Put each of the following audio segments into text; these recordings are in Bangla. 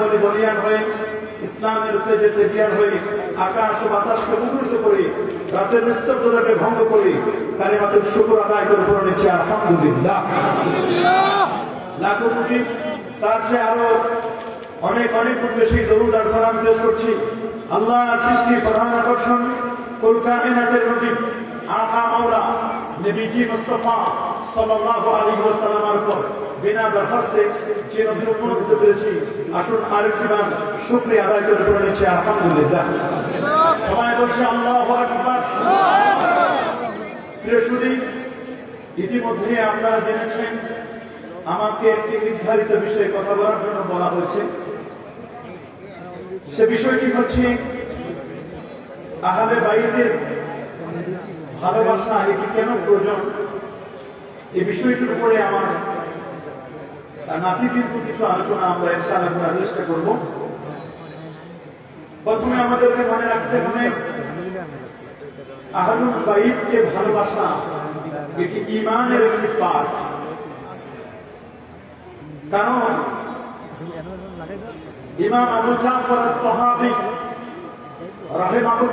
বলে বলিয়ান হয়ে ইসলামের তেজে তেজিয়ান হয়ে আকাশ ও বাতাসকে মুখরিত করে রাতের নিস্তব্ধতাকে ভঙ্গ করে কালিমাতুর শুকুর আদায় করে পড়ে নিচ্ছে আলহামদুলিল্লাহ। লাখো কোটি তার চেয়ে আরও অনেক অনেক বেশি দরুদ আর সালাম পেশ করছি। আল্লাহ সৃষ্টির প্রধান আকর্ষণ কলকাতার নবী আকা মাওলা নবীজি মুস্তাফা সাল্লাল্লাহু আলাইহি ওয়াসাল্লামের পর বিনা দরখাস্তে যে নবীর উম্মত হতে পেরেছি, আসুন আরেকটি বার শুকরিয়া আদায় করে পড়ে নিচ্ছি, আলহামদুলিল্লাহ। সবাই বলছে, আল্লাহু আকবার। ইতিমধ্যে আপনারা জেনেছেন, আমাকে একটি নির্ধারিত বিষয়ে কথা বলার জন্য বলা হয়েছে। সে বিষয়টি হচ্ছে, আহলে বাইতের ভালোবাসা এটি কেন প্রয়োজন? এই বিষয়টির উপরে আমার আলোচনা আমরা করার চেষ্টা করব। প্রথমে আমাদেরকে মনে রাখতে হবে ভালোবাসা এটি ইমানের একটি পার্ট কারণ ইমাম জাফর তহাবি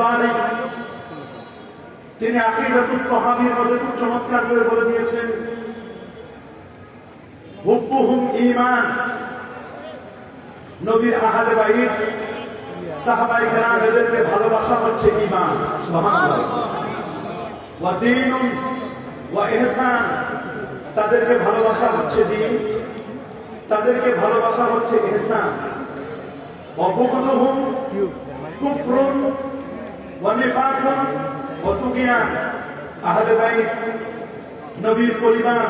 বারি তিনি আকিদাতুল তহাবির মধ্যে খুব চমৎকার করে বলে দিয়েছেন হুব্বুহুম ঈমান নবীর আহলে বাইত সাহাবাই কেরাম এদেরকে ভালোবাসা হচ্ছে সুবহানাল্লাহ। ওয়া দীনুন ওয়া ইহসান, তাদেরকে ভালোবাসা হচ্ছে দিন। তাদেরকে ভালোবাসা হচ্ছে ইহসান। অবগতহুম কুফরুন ওয়া নিফাকুন ওয়া তুগিয়ান। আহলে বাইত নবীর পরিবার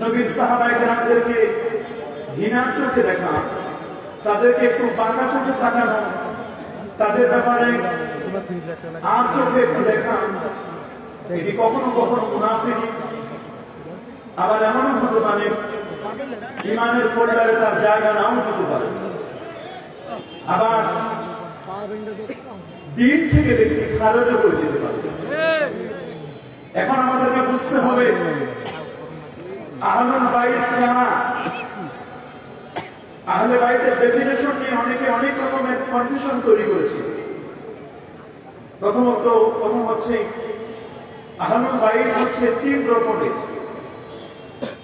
নবীর সাহাবাই কেরামদেরকে ঘৃণার চোখে দেখা, তাদেরকে একটু বাঁকা চোখে তাকানো তাদের ব্যাপারে আর চোখে একটু দেখা। এটি কখনো কখনো মুনাফিকি, আবার এমনও হতে পারে ইমানের ফোল্ডারে তার জায়গা নাও হতে পারে। আবার দিন থেকে ব্যক্তি খারজও করে দিতে পারে। এখন আমাদেরকে বুঝতে হবে আহলুল বাইত কারা আহলে বাইতের ডেফিনেশন নিয়ে অনেকে অনেক রকমের কনফিউশন তৈরি করেছে। প্রথমত, প্রথম হচ্ছে, আহলুল বাইত হচ্ছে তিন রকমের।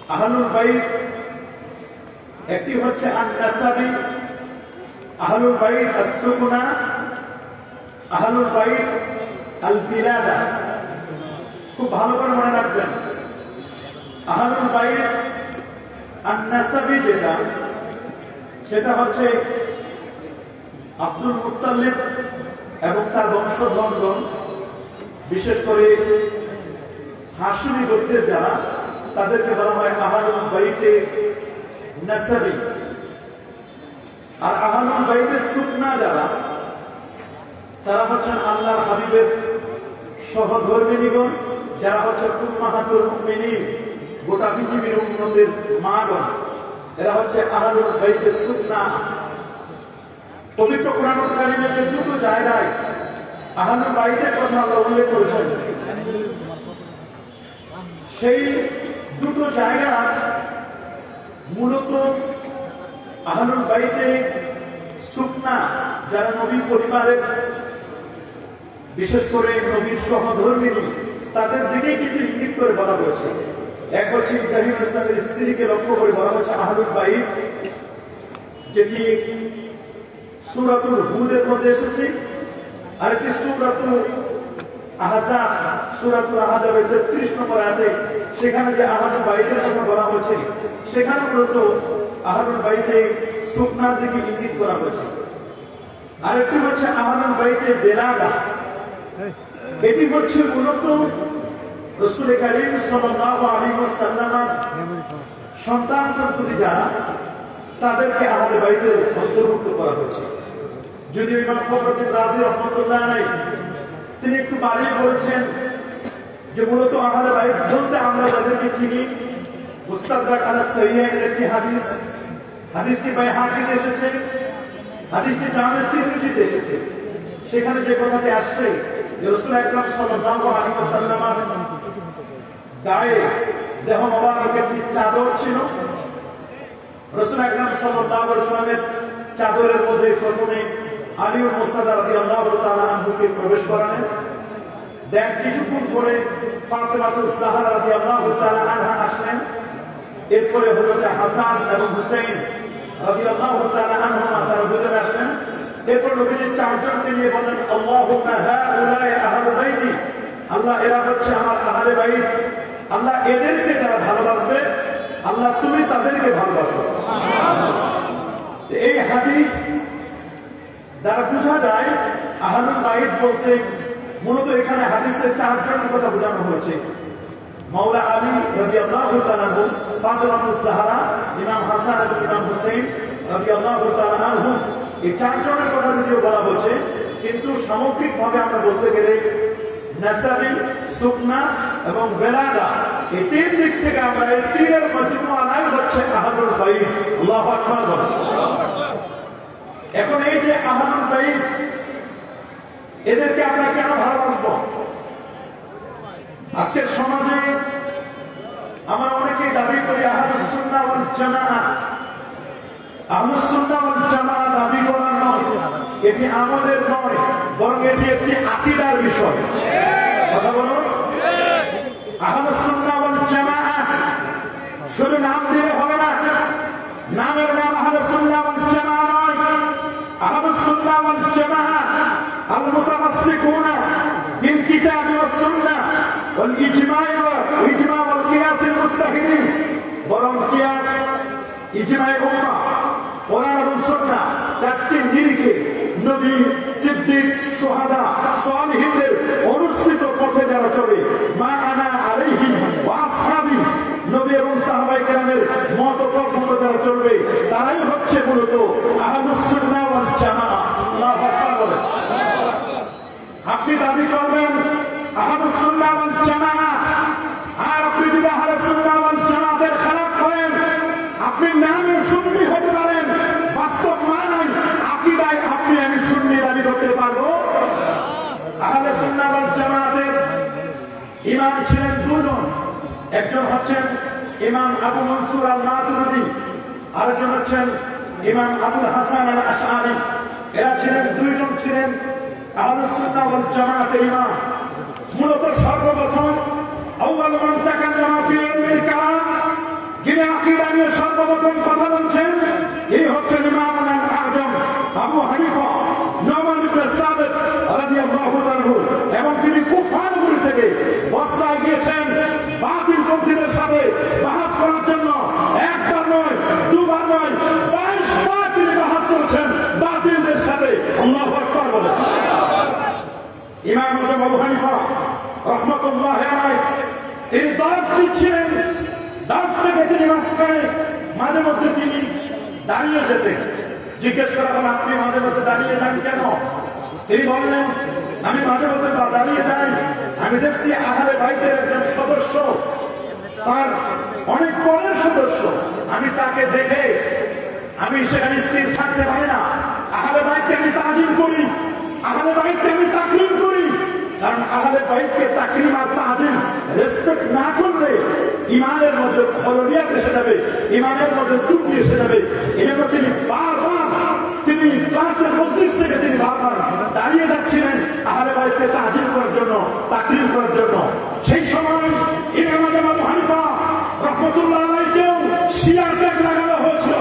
আহলুল বাইত একটি হচ্ছে আন-নাসাবি, আহলুল বাইত আস-সুকুনা, আহলুল বাইত আল-বিলাদা। খুব ভালো করে আহলুল বাইত আন-নাসাবি যেটা সেটা হচ্ছে আব্দুল মুত্তালিব এবং তার বংশধরগণ, বিশেষ করে হাসিমি গোত্রের যারা, তাদেরকে বলা হয় আহানুল বাইতে নাসাবি। আর আহানুল বাইতে সুকনা যারা, তারা হচ্ছেন আল্লাহর হাবিবের সহধর্মিনীগণ যারা হচ্ছেন উম্মাহাতুল মুমিনিন। গোটা পৃথিবীর উন্নতির মাগণ এরা হচ্ছে সুকনা পবিত্র জায়গায় কথা আমরা উল্লেখ করেছেন, সেই দুটো জায়গা মূলত আহলুল বাইতে সুকনা যারা নবীর পরিবারের, বিশেষ করে নবীর সহধর্মিনী, তাদের দিকে কিন্তু ইঙ্গিত করে বলা হয়েছে। এক হচ্ছে ইব্রাহিম ইসলামের স্ত্রীকে লক্ষ্য করে বলা হচ্ছে আহলুল বাইত যেটি সুরাতুল হুদের মধ্যে এসেছে আরেকটি সুরাতুল আহজাব সুরাতুল আহজাবের তেত্রিশ নম্বর আয়াতে সেখানে যে আহাদুল বাইতের কথা বলা হয়েছে সেখানে মূলত আহাদুল বাইতে সুকনার দিকে ইঙ্গিত করা হয়েছে আরেকটি হচ্ছে আহাদুল বাইতে বেলাদা এটি হচ্ছে মূলত রসুল করিম সাল্লাল্লাহু আলাইহি ওয়াসাল্লাম সন্তান সন্ততি যারা, তাদেরকে আহলে বাইতের অন্তর্ভুক্ত করা হয়েছে। যদিও ইমাম ফখরুদ্দিন রাজি রহমতুল্লাহ নাই, তিনি একটু বাড়িয়ে বলেছেন যে মূলত আহলে বাইত বলতে আমরা যাদেরকে চিনি। একটি হাদিস, হাদিসটি বাই হাকিম এসেছে, হাদিসটি জামের তিরমিজিতে এসেছে। সেখানে যে কথাটি আসছে রাসূল আকরাম সাল্লাল্লাহু আলাইহি ওয়াসাল্লামের গায়ে দেহ মোবারক চাদর ছিল। রাসূল আকরাম সাল্লাল্লাহু আলাইহি ওয়াসাল্লামের চাদরের মধ্যে প্রথমে আলিউর মোস্তাদা রাজি আল্লাহ তালুকে প্রবেশ করালেন। দেন কিছুক্ষণ পরে ফাতেমাতুল সাহারা রাজি আল্লাহ আনহা আসলেন। এরপরে হজরত হাসান এবং হুসেন রাজি আল্লাহ আনহা তারা দুজন আসলেন। এরপর নবীজি চারজনকে নিয়ে বলেন, আল্লাহুম্মা হাউলাই আহলু বাইতি। আল্লাহ, এরা হচ্ছে আমার আহলে বাইত। আল্লাহ এদেরকে যারা ভালোবাসবে, আল্লাহ তুমি তাদেরকে ভালোবাসো। এই হাদিস দ্বারা বোঝা যায়, আহলুল বাইত বলতে মূলত এখানে হাদিসের চারজনের কথা বোঝানো হয়েছে। মাওলা আলী রবি আল্লাহ ফাতেমাতুল সাহারা ইমাম হাসান এবং ইমাম হুসেন রবি আল্লাহ এই চারজনের কথা যদিও বলা হচ্ছে কিন্তু সামগ্রিকভাবে আমরা বলতে গেলে নাসাবি সুকনা এবং বেলাগা। এই তিন দিক থেকে আমরা এই তিনের মজমুয়ালাই হচ্ছে আহলুল বাইত আল্লাহু এখন এই যে আহলুল বাইত এদেরকে আমরা কেন ভালোবাসবো আজকের সমাজে আমরা অনেকে দাবি করি, আহলুস সুন্নাহ ওয়াল জামাআহ আহলুস সুন্নাহ ওয়াল জামাআহ দাবি করার নয়। এটি আমাদের নয়, বরং এটি একটি আকীদার বিষয়। কথা বলুন আহলুস সুন্নাহ ওয়াল জামাআহ শুধু নাম দিলে হবে না, নামের নাম ওয়াল জামাআহ নয়। ওয়াল জামাআহ আল মুতামাসসিকুনা, বিল কিতাব ওয়াস সুন্নাহ, ওয়াল ইজমা'i ওয়া ইজমা ওয়াল কিয়াস আল মুস্তাহিদিন বরং কিয়াস ইজমা'i উম্মাহ কোরআন নবী, সিদ্দিক সোহাদা সালিহিনদের অনুসৃত পথে যারা চলে মা আনা আলাইহি ওয়া আসহাবি নবী এবং সাহাবায়ে কেরামের মত মতো যারা চলবে তারাই হচ্ছে মূলত আপনি দাবি করবেন আপনি যদি পারেন। বাস্তব আমি সুন্নি দাবি করতে পারব। আহলে সুন্নাহ জামাতের ছিলেন দুজন। একজন হচ্ছেন ইমাম আবু মনসুর আল মাতুরিদি আরেকজন হচ্ছেন ইমাম আবুল হাসান আল আশআরি, এরা ছিলেন দুইজন ছিলেন আহলুস সুন্নাহ ওয়াল জামাতের ইমাম। মূলত সর্বপ্রথম আউয়াল মান তাকাল্লামা ফি ইলমিল যিনি আকীদা নিয়ে সর্বপ্রথম কথা বলছেন, এই হচ্ছেন ইমাম আল আজম আবু হানিফা, নোমান ইবনে সাবিত রাদিয়াল্লাহু তাআলা। এবং তিনি আবু হানিফা রহমতুল্লাহ তিনি দাস দিচ্ছিলেন। দাস থেকে তিনি মাঝে মধ্যে তিনি দাঁড়িয়ে যেতেন। জিজ্ঞেস করা হলো, আপনি মাঝে মধ্যে দাঁড়িয়ে যান কেন? তিনি বললেন, আমি মাঝে মধ্যে দাঁড়িয়ে যাই। আমি দেখছি আহারে ভাইদের একজন সদস্য, তার অনেক পরের সদস্য। আমি তাকে দেখে আমি সেখানে স্থির থাকতে পারি না। আহারে ভাইকে আমি তাজিম করি আহারে ভাইকে আমি তাকরিম করি। কারণ আহারে ভাইকে তাকরিম আর তাজিম রেসপেক্ট না করলে ইমানের মধ্যে খলরিয়াত এসে যাবে ইমানের মধ্যে ত্রুটি এসে যাবে। এই জন্য তিনি বারবার, তিনি ক্লাসের মসজিদ থেকে তিনি বারবার দাঁড়িয়ে যাচ্ছিলেন আহারে ভাইকে তাজিম করার জন্য, তাকরিম করার জন্য। সেই সময় ইমাম আজম আবু হানিফা রহমতুল্লাহ আলাইকেও শিয়ার ট্যাগ লাগানো হয়েছিল।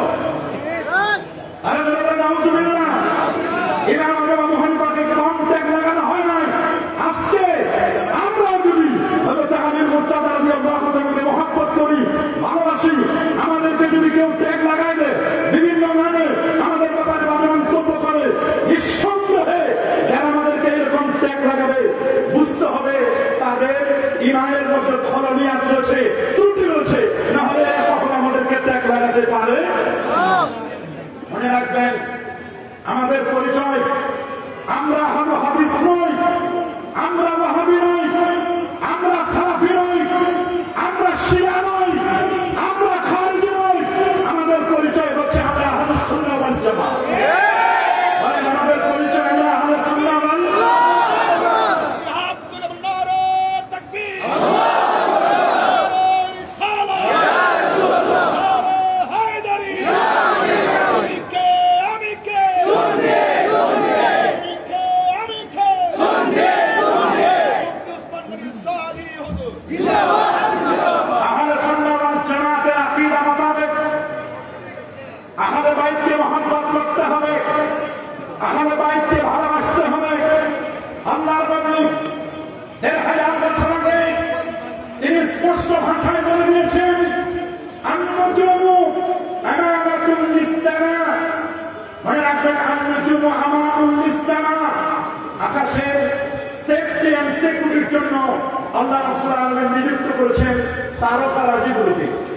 আল্লাহ রাব্বুল আলামিন নিযুক্ত করেছেন তারকা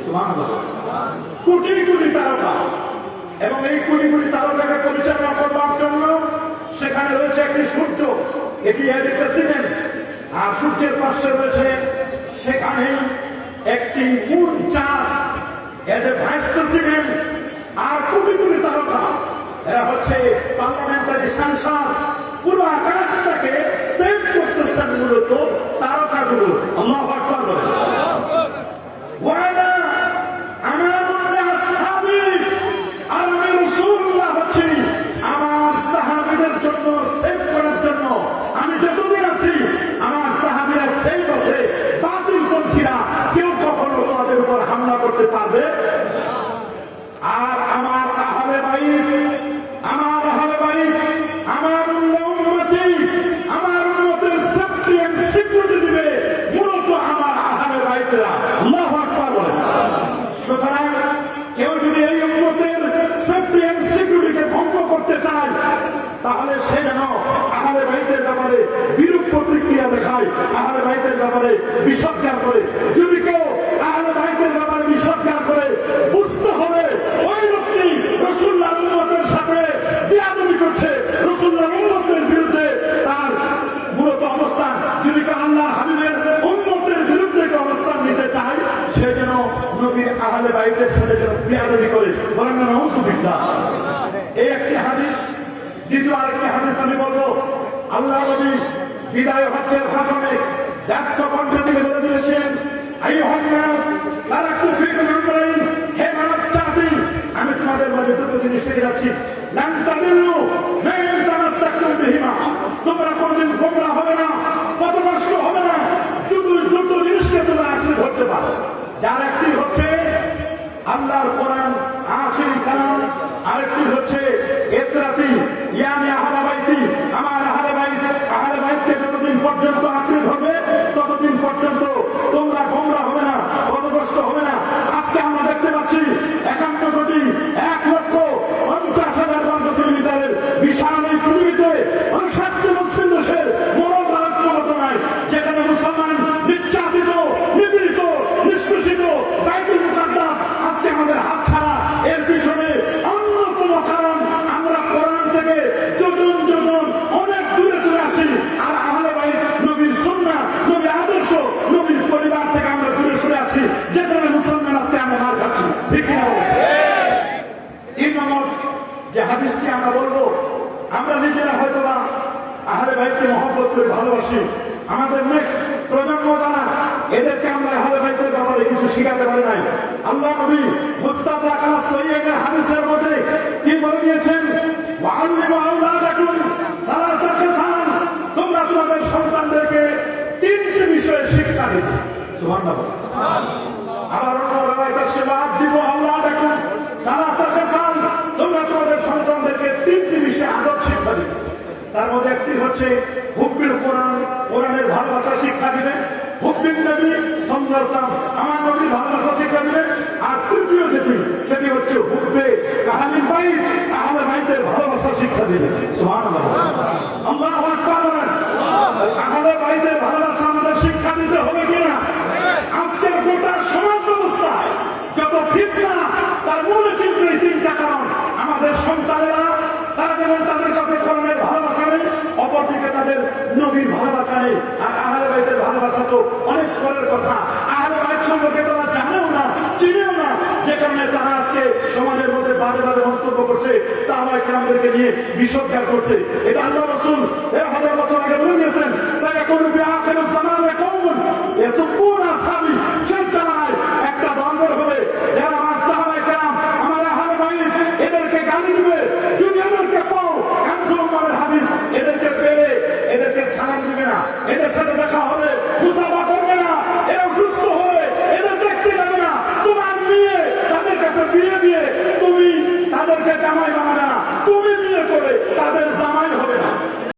সুবহানাল্লাহ। কোটি কোটি তারকা। এবং এই কোটি কোটি তারকাকে পরিচালনা করবার জন্য সেখানে রয়েছে একটি সূর্য। এটি এজ প্রেসিডেন্ট আর সূর্যের পাশে রয়েছে সেখানে একটি মুন চাঁদ। এজ এ ভাইস প্রেসিডেন্ট আর কোটি কোটি তারকা। এরা হচ্ছে পার্লামেন্টারি সাংসদ। পুরো আকাশটাকে বিষজ্ঞান করে। যদি কেউ আহলে বাইতের ব্যাপারে বিষজ্ঞান করে, বুঝতে হবে ওই লোকটি রসুল্লাহ উম্মতের সাথে বিয়াদবি করছে। রসুল্লাহ উম্মতের বিরুদ্ধে তার মূলত অবস্থান। যদি কেউ আল্লাহ হাবিবের উম্মতের বিরুদ্ধে অবস্থান নিতে চায়, সে যেন নবীর আহলে বাইতের সাথে যেন বিয়াদবি করে। না নৌসুবিদ্যা এই একটি হাদিস, দ্বিতীয় আরেকটি হাদিস আমি বলব। আল্লাহ নবী বিদায় হজ্জের ভাষণে ব্যর্থ 还有恨吗 ভাইকে মহব্বত করে ভালোবাসি। আমাদের নেক্সট প্রজন্ম যারা, এদেরকে আমরা আহারে ভাইদের ব্যাপারে কিছু শিখাতে পারি নাই। আল্লাহ নবী মুস্তাফা কালা সৈয়দের হাদিসের মধ্যে কি বলে দিয়েছেন? সালাসা খিসাল তোমরা তোমাদের সন্তানদেরকে তিনটি বিষয়ে শিক্ষা দিবে সুবহানাল্লাহ। আবার অন্য সেবা দিব তার মধ্যে একটি হচ্ছে হুব্বিল কোরআন, কোরআনের ভালোবাসা শিক্ষা দিবেন হুব্বিল নবী সুন্দর আমার নবীর ভালোবাসা শিক্ষা দিবেন আর তৃতীয় যেটি, সেটি হচ্ছে হুব্বে কাহালি ভাই তাহলে ভাইদের ভালোবাসা শিক্ষা দিবেন সুবহানাল্লাহ। আল্লাহ আকবার আহলে ভাইদের ভালোবাসা তাদের নবীর ভালোবাসা নেই, আর আহারে বাড়িতে ভালোবাসা তো অনেক পরের কথা। আহারে বাড়ির সম্পর্কে তারা জানেও না, চিনেও না। যে কারণে তারা আজকে সমাজের মধ্যে বাজে বাজে মন্তব্য করছে সাহাবাই কেরামদেরকে নিয়ে বিশ্বজ্ঞান করছে। এটা আল্লাহ রসুল, এ হাজার